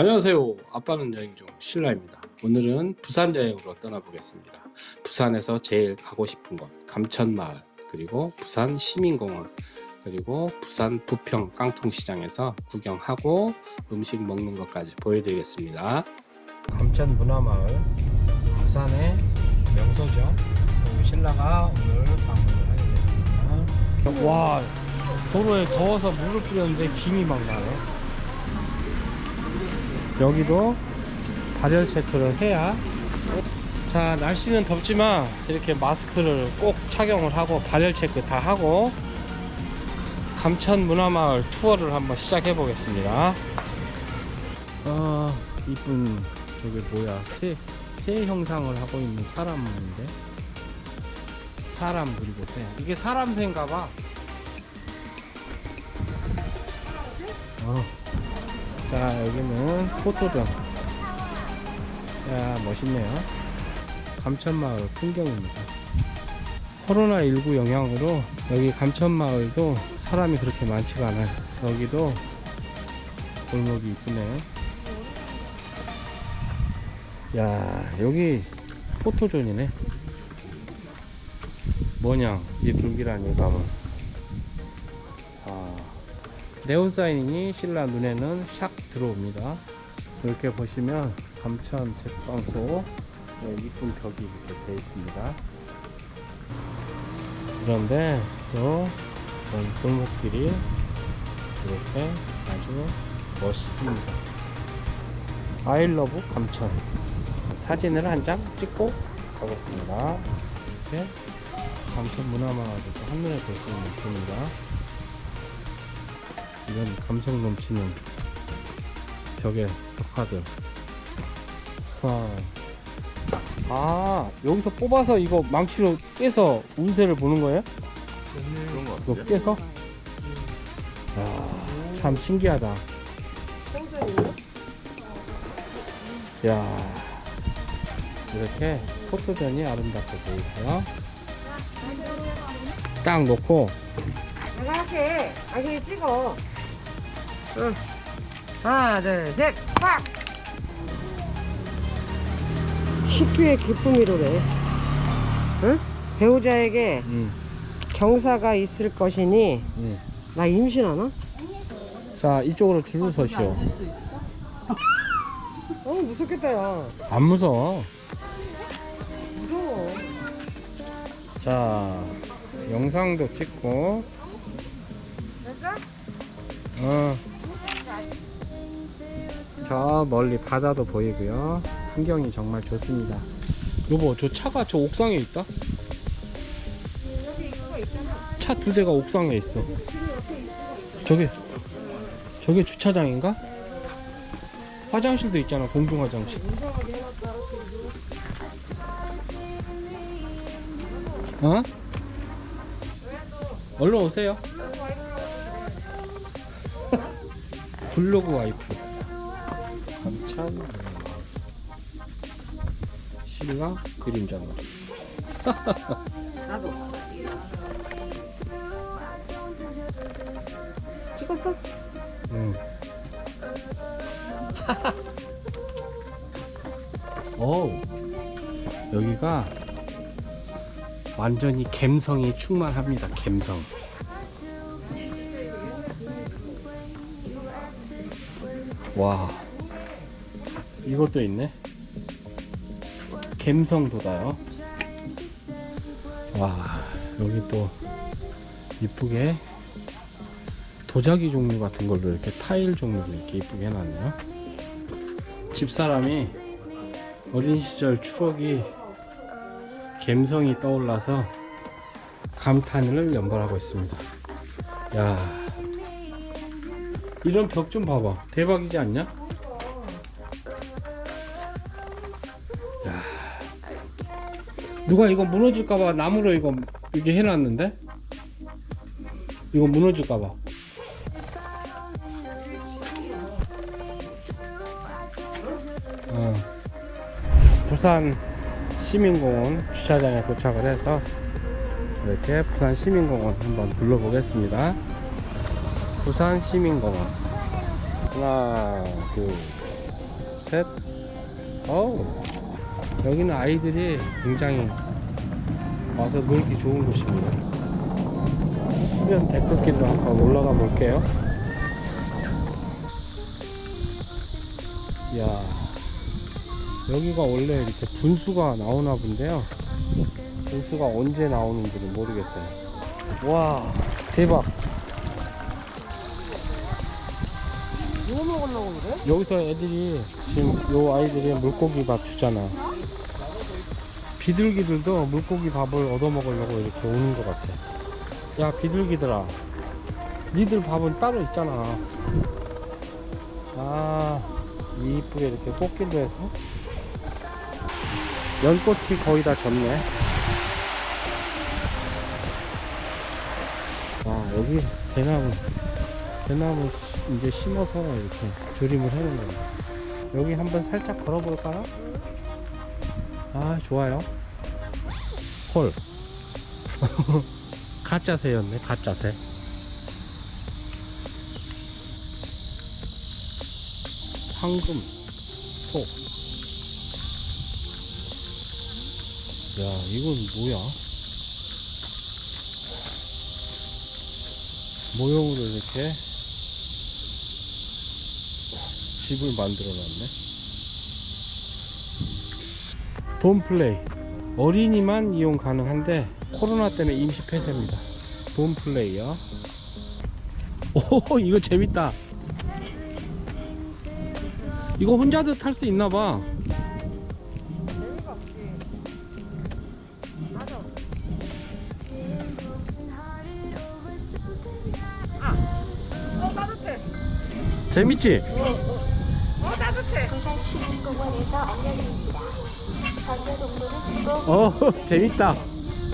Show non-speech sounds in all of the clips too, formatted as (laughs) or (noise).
안녕하세요. 아빠는 여행 중 신라입니다. 오늘은 부산 여행으로 떠나보겠습니다. 부산에서 제일 가고 싶은 곳 감천마을 그리고 부산 시민공원 그리고 부산 부평 깡통시장에서 구경하고 음식 먹는 것까지 보여드리겠습니다. 감천 문화마을 부산의 명소죠. 신라가 오늘 방문을 하게 됐습니다. 와 도로에 더워서 물을 뿌렸는데 김이 막 나요. 여기도 발열 체크를 해야. 자 날씨는 덥지만 이렇게 마스크를 꼭 착용을 하고 발열 체크 다 하고 감천 문화마을 투어를 한번 시작해 보겠습니다. 아 이쁜 저게 뭐야? 새, 새 형상을 하고 있는 사람인데? 사람 그리고 새. 이게 사람 새인가 봐. 어. 자 여기는 포토존. 야 멋있네요. 감천마을 풍경입니다. 코로나19 영향으로 여기 감천마을도 사람이 그렇게 많지가 않아요. 여기도 골목이 이쁘네. 야 여기 포토존이네. 뭐냐 이 불길한 이 밤은. 아 네온사인이 신라 눈에는 샥 들어옵니다. 이렇게 보시면 감천 제빵소 네, 이쁜 벽이 이렇게 되어 있습니다. 그런데 또 골목길이 이렇게 아주 멋있습니다. 아이러브 감천 사진을 한 장 찍고 가겠습니다. 이렇게 감천 문화마을에서 한눈에 볼 수 있는 느낌입니다. 이런 감성 넘치는 벽의 벽화들. 와. 아, 여기서 뽑아서 이거 망치로 깨서 운세를 보는 거예요? 그런 거 이거 같은데? 깨서? 야, 참 신기하다. 야, 이렇게 포토전이 아름답게 보이고요. 딱 놓고 내가 할게. 아기 찍어. 응. 하나, 둘, 셋, 팍! 10주의 기쁨이로래. 응? 배우자에게 음, 경사가 있을 것이니, 음. 나 임신하나? 자, 이쪽으로 줄을 서시오. 어, 무섭겠다, 야. 안 무서워. 무서워. 자, 영상도 찍고, 됐어? 어. 저 멀리 바다도 보이고요. 풍경이 정말 좋습니다. 여보, 저 차가 저 옥상에 있다? 차 두 대가 옥상에 있어. 저게, 저게 주차장인가? 화장실도 있잖아, 공중 화장실. 인사가 내놨다. 어? 얼른 오세요. (laughs) 블로그 와이프. 감찬 신라 그림자 놀이. 나도. 찍었어? 응. (laughs) 오, 여기가 완전히 갬성이 충만합니다. 갬성. 와, 이것도 있네. 갬성 돋아요. 와, 여기 또 이쁘게 도자기 종류 같은 걸로 이렇게 타일 종류로 이렇게 이쁘게 해놨네요. 집사람이 어린 시절 추억이 갬성이 떠올라서 감탄을 연발하고 있습니다. 야, 이런 벽 좀 봐봐. 대박이지 않냐? 누가 이거 무너질까봐 나무로 이거 이렇게 해놨는데? 이거 무너질까봐. 어. 부산 시민공원 주차장에 도착을 해서 이렇게 부산 시민공원 한번 둘러보겠습니다. 부산 시민공원 하나, 둘, 셋. 어우, 여기는 아이들이 굉장히 와서 놀기 좋은 곳입니다. 수변 데크길로 한번 올라가 볼게요. 이야, 여기가 원래 이렇게 분수가 나오나 본데요. 분수가 언제 나오는지는 모르겠어요. 와, 대박. 먹으려고 그래? 여기서 애들이 지금 요 아이들이 물고기 밥 주잖아. 비둘기들도 물고기 밥을 얻어 먹으려고 이렇게 오는 것 같아. 야 비둘기들아, 니들 밥은 따로 있잖아. 아 이쁘게 이렇게 꽃길로 해서 연꽃이 거의 다 졌네. 아 여기 대나무 대나무 씨- 이제 심어서 이렇게 조림을 하는 거야. 여기 한번 살짝 걸어볼까요? 아, 좋아요. 헐. (laughs) 가짜 새였네, 가짜 새. 황금, 소. 야, 이건 뭐야? 모형으로 이렇게 집을 만들어 놨네. 돔플레이. 어린이만 이용 가능한데 코로나 때문에 임시 폐쇄입니다. 돔플레이요. 오, (laughs) 이거 재밌다. 이거 혼자도 탈 수 있나 봐. 재미가 없지. 맞아. 따뜻해. 재밌지? 어. 부산시민공원에서 안내드립니다. 반려동물은 꼭 어, (laughs) 재밌다.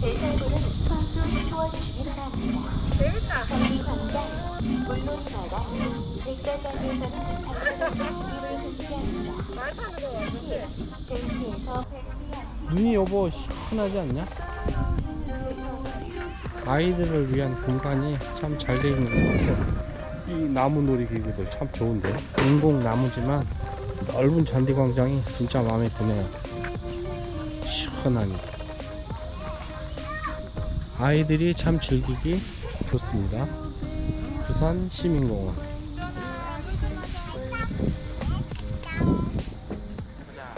대살구는 손수 치워주시기 바랍니다. 재밌다. 장기광장, 물놀이마다, 백사장에서는 반려동물 주기를 금지합니다. 말 타는 거 같은데. 벤치에서 벤치 눈이 여보 시원하지 않냐? 아이들을 위한 공간이 참잘 되어 있는 것 같아요. 이 나무 놀이 기구들 참 좋은데 인공 나무지만 넓은 잔디광장이 진짜 마음에 드네요. 시원하니 아이들이 참 즐기기 좋습니다. 부산 시민공원.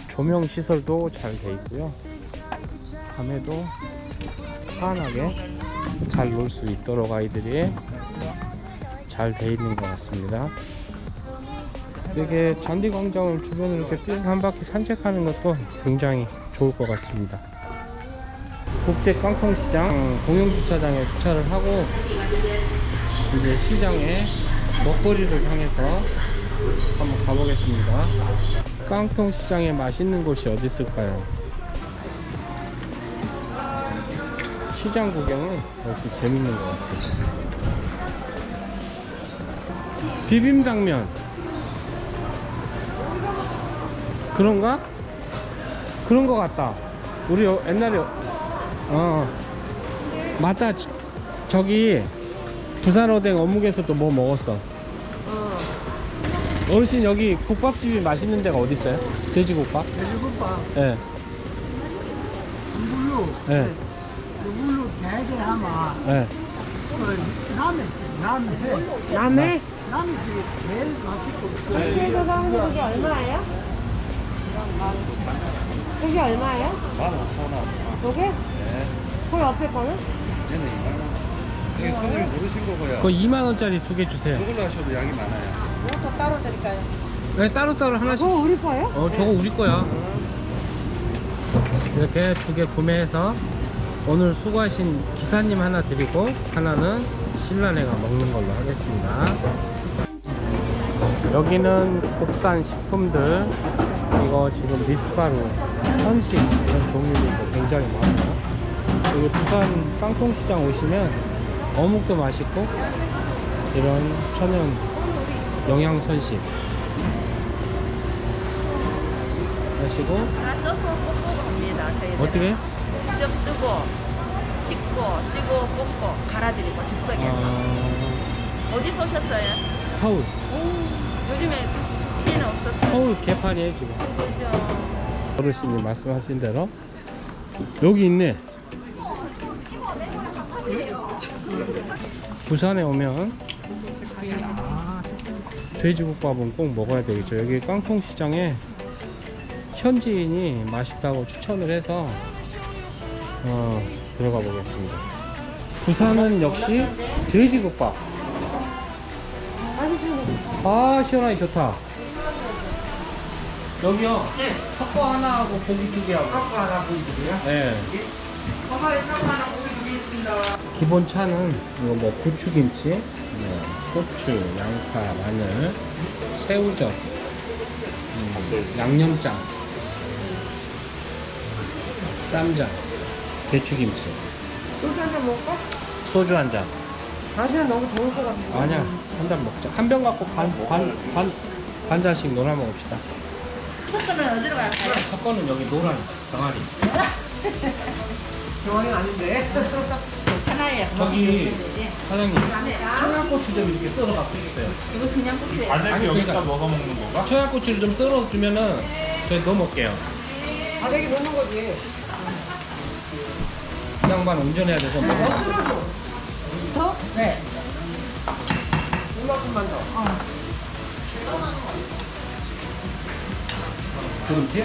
조명 시설도 잘 돼 있고요. 밤에도 환하게 잘 놀 수 있도록 아이들이 잘 돼 있는 것 같습니다. 이렇게 잔디광장을 주변으로 이렇게 삥한 바퀴 산책하는 것도 굉장히 좋을 것 같습니다. 국제 깡통시장 어, 공영주차장에 주차를 하고 이제 시장에 먹거리를 향해서 한번 가보겠습니다. 깡통시장에 맛있는 곳이 어디 있을까요? 시장 구경은 역시 재밌는 것 같아요. 비빔당면. 그런가? 그런 것 같다. 우리 여- 옛날에, 어, 맞다. 저- 저기, 부산 어댕 어묵에서도 뭐 먹었어. 어르신 여기 국밥집이 맛있는 데가 어디 있어요? 돼지국밥? 돼지국밥 예. 물로 예. 물로 대게 하면 예. 그 라면 라면 해 남해? 라면 집이 제일 맛있고 그래서 그게 얼마예요? 그게 얼마예요? 15,000원. 그게? 네. 그 옆에 거는? 얘는 2만원. 이게 손님이 모르신 거고요. 그거 2만원짜리 두 개 주세요. 이걸로 하셔도 양이 많아요. 이것도 따로 드릴까요? 네, 따로따로 하나씩. 그거 우리 거예요? 어, 저거 우리 거야. 이렇게 두 개 구매해서 오늘 수고하신 기사님 하나 드리고 하나는 신라네가 먹는 걸로 하겠습니다. 여기는 국산 식품들 이거 지금 미숫가루, 선식 이런 종류들도 굉장히 많아요. 여기 부산 깡통시장 오시면 어묵도 맛있고 이런 천연 영양 선식 하시고 다 쪄서 볶고 갑니다. 저희는 어떻게? 직접 찌고 씻고 찌고 볶고 갈아드리고 즉석에서 아, 어디서 오셨어요? 서울 요즘에 없었어요. 서울 개판이에요 지금. 그죠. 어르신이 말씀하신 대로 여기 있네. 부산에 오면 돼지국밥은 꼭 먹어야 되겠죠. 여기 깡통시장에 현지인이 맛있다고 추천을 해서 어, 들어가 보겠습니다. 부산은 역시 돼지국밥. 아 시원하니 좋다. 여기요. 석고 하나 하고 고기 두 개 하고. 석고 하나 고기 두 개요? 네. 기본 차는 이거 뭐 고추김치, 네, 고추, 양파, 마늘, 새우젓, 음, 양념장, 쌈장, 배추김치, 소주 한잔 먹을까? 소주 한 잔. 다시는 너무 더울 것 같아. 아니야, 한 잔 먹자. 한 병 갖고 반, 반, 반, 반 잔씩 놀아 먹읍시다. 석근은 어디로 갈까요? 석고는 여기 노란 병아리. 병원이 아닌데. 괜찮아요. 저기 사장님 청양고추 좀 이렇게 썰어 갖고 주세요. 이거 그냥 굽세요. 아니 여기다 먹어 먹는 건가? 청양고추를 좀 썰어 주면은 저희 넣어 먹게요. 가격이 넣는 거지. 이 양반 운전해야 돼서 뭐. 더 쓸어줘. 그렇지?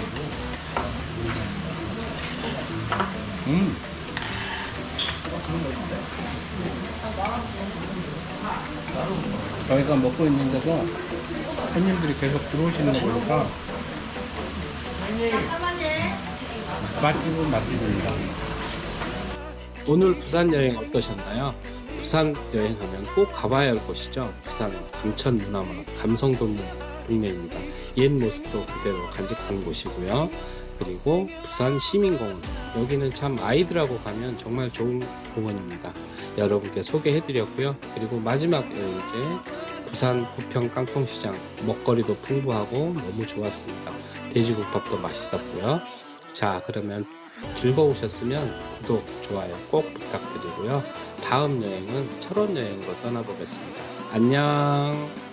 음. 저희가 먹고 있는 데서 손님들이 계속 들어오시는 거 보니까 맛집은 맛집입니다. 오늘 부산 여행 어떠셨나요? 부산 여행하면 꼭 가봐야 할 곳이죠. 부산 감천 문화마을 감성 돋는 동네입니다. 옛 모습도 그대로 간직한 곳이고요. 그리고 부산 시민공원 여기는 참 아이들하고 가면 정말 좋은 공원입니다. 여러분께 소개해드렸고요. 그리고 마지막에 이제 부산 부평 깡통시장 먹거리도 풍부하고 너무 좋았습니다. 돼지국밥도 맛있었고요. 자 그러면 즐거우셨으면 구독, 좋아요 꼭 부탁드리고요. 다음 여행은 철원 여행으로 떠나보겠습니다. 안녕.